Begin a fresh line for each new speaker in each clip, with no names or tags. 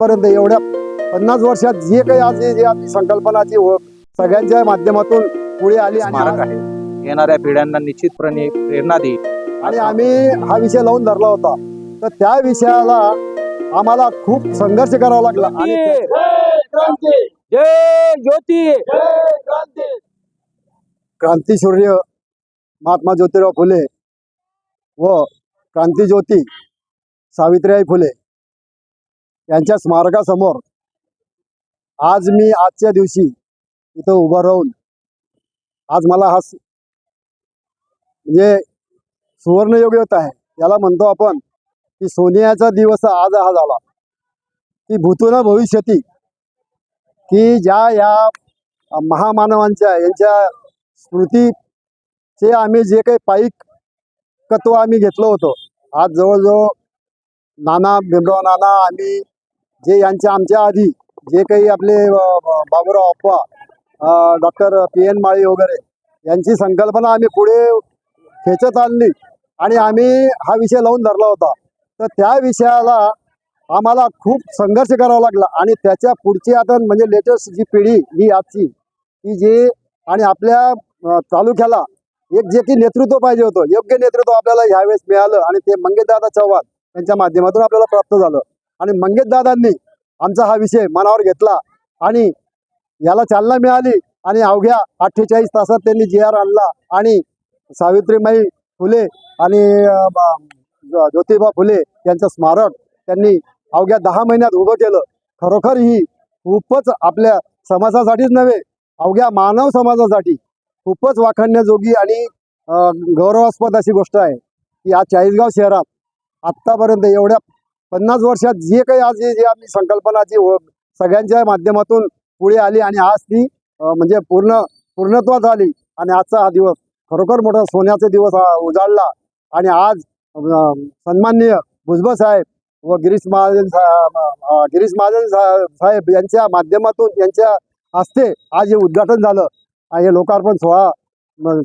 पर्यंत एवढ्या पन्नास वर्षात जे काही आज जे आपली संकल्पनाची व सगळ्यांच्या माध्यमातून पुढे आली आणि
स्मारक आहे. येणाऱ्या पिढ्यांना निश्चितपणे प्रेरणा देईल
आणि आम्ही हा विषय लावून धरला होता. तर त्या विषयाला आम्हाला खूप संघर्ष करावा लागला. आणि
जय ज्योती!
क्रांतीसूर्य महात्मा ज्योतिराव फुले व क्रांतीज्योती सावित्रीबाई फुले. यांच्या स्मारकासमोर आज मी आजच्या दिवशी इथं उभं राहून आज मला हा म्हणजे सुवर्णयोग येत आहे याला म्हणतो आपण की सोनियाचा दिवस आज हा झाला. की भूतून भविष्यती की ज्या या महामानवांच्या यांच्या स्मृतीचे आम्ही जे काही पाईक आम्ही घेतलं होतं आज जवळजवळ नाना भीमराव नाना आम्ही जे यांच्या आमच्या आधी जे काही आपले Baburao Appa doctor P N Mali वगैरे यांची संकल्पना आम्ही पुढे खेचत आणली आणि आम्ही हा विषय लावून धरला होता. तर त्या विषयाला आम्हाला खूप संघर्ष करावा लागला आणि त्याच्या पुढची आता म्हणजे लेटेस्ट जी पिढी ही आजची ती जी आणि आपल्या तालुक्याला एक जे की नेतृत्व पाहिजे होतं. योग्य नेतृत्व आपल्याला ह्यावेळेस मिळालं आणि ते मंगेशदादा चव्हाण यांच्या माध्यमातून आपल्याला प्राप्त झालं. आणि मंगेशदादांनी आमचा हा विषय मनावर घेतला. आणि याला चालना मिळाली आणि अवघ्या अठ्ठेचाळीस तासात त्यांनी जी आर आणला आणि सावित्रीबाई फुले आणि ज्योतिबा फुले यांचं स्मारक त्यांनी अवघ्या दहा महिन्यात उभं केलं. खरोखर ही खूपच आपल्या समाजासाठीच नव्हे अवघ्या मानव समाजासाठी खूपच वाखाणण्याजोगी आणि गौरवास्पद अशी गोष्ट आहे की या चाळीसगाव शहरात आत्तापर्यंत एवढ्या पन्नास वर्षात जे काही आज जे आम्ही संकल्पनाची व सगळ्यांच्या माध्यमातून पुढे आली आणि आज ती म्हणजे पूर्ण पूर्णत्वात आली आणि आजचा हा दिवस खरोखर मोठा सोन्याचा दिवस हा उजाडला आणि आज सन्माननीय भुजबळ साहेब व गिरीश महाजन गिरीश महाजन साहेब यांच्या माध्यमातून यांच्या हस्ते आज हे उद्घाटन झालं. आणि हे लोकार्पण सोहळा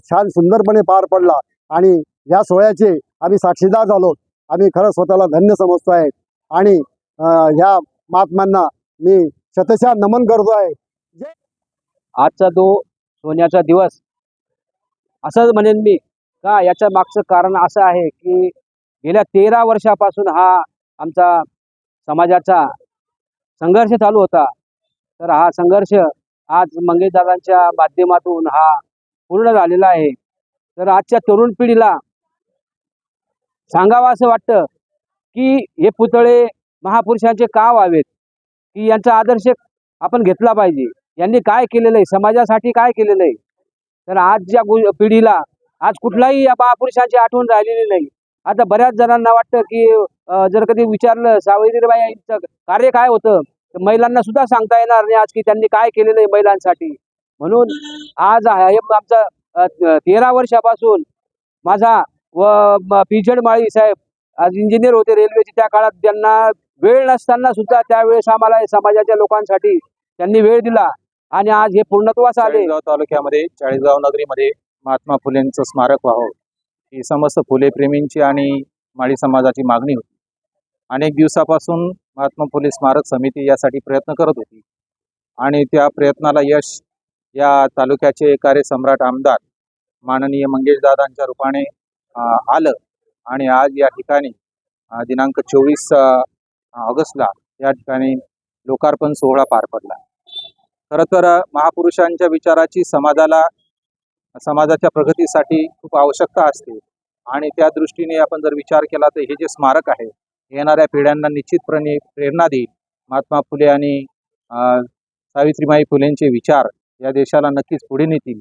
छान सुंदरपणे पार पडला. आणि या सोहळ्याचे आम्ही साक्षीदार झालो. आम्ही खरं स्वतःला धन्य समजतो आहे. आणि ह्या महात्म्यांना मी शतशा नमन करतो आहे.
आजचा जो सोन्याचा दिवस असंच म्हणेन मी का याच्या मागचं कारण असं आहे की गेल्या तेरा वर्षापासून हा आमचा समाजाचा संघर्ष चालू होता. तर हा संघर्ष आज मंगेशदादांच्या माध्यमातून हा पूर्ण झालेला आहे. तर आजच्या तरुण पिढीला सांगावं असं वाटतं की हे पुतळे महापुरुषांचे का व्हावेत? की यांचा आदर्श आपण घेतला पाहिजे? यांनी काय केलेलं आहे? समाजासाठी काय केलेलं आहे? तर आजच्या गु- पिढीला आज कुठलाही या महापुरुषांची आठवण राहिलेली नाही. आता बऱ्याच जणांना वाटतं की जर कधी विचारलं सावित्रीबाई यांचं कार्य काय होतं? तर महिलांना सुद्धा सांगता येणार नाही आज की त्यांनी काय केलेलं आहे महिलांसाठी. म्हणून आज आमचा तेरा वर्षापासून माझा व पिजड माळी साहेब आज इंजिनियर होते रेल्वेचे त्या काळात त्यांना वेळ नसताना सुद्धा त्यावेळेस आम्हाला समाजाच्या लोकांसाठी त्यांनी वेळ दिला. आणि आज हे पूर्णत्वास आले.
तालुक्यामध्ये चाळीसगाव नगरीमध्ये महात्मा फुलेंचं स्मारक व्हावं ही समस्त फुले प्रेमींची आणि माळी समाजाची मागणी होती. अनेक दिवसापासून महात्मा फुले स्मारक समिती यासाठी प्रयत्न करत होती. आणि त्या प्रयत्नाला यश या तालुक्याचे कार्यसम्राट आमदार माननीय मंगेशदादांच्या रूपाने आलं. आणि आज या ठिकाणी दिनांक चोवीस ऑगस्टला या ठिकाणी लोकार्पण सोहळा पार पडला. खरं तर महापुरुषांच्या विचाराची समाजाला समाजाच्या प्रगतीसाठी खूप आवश्यकता असते. आणि त्या दृष्टीने आपण जर विचार केला तर हे जे स्मारक आहे येणाऱ्या पिढ्यांना निश्चितपणे प्रेरणा देईल. महात्मा फुले आणि सावित्रीबाई फुलेंचे विचार या देशाला नक्कीच पुढे नेतील.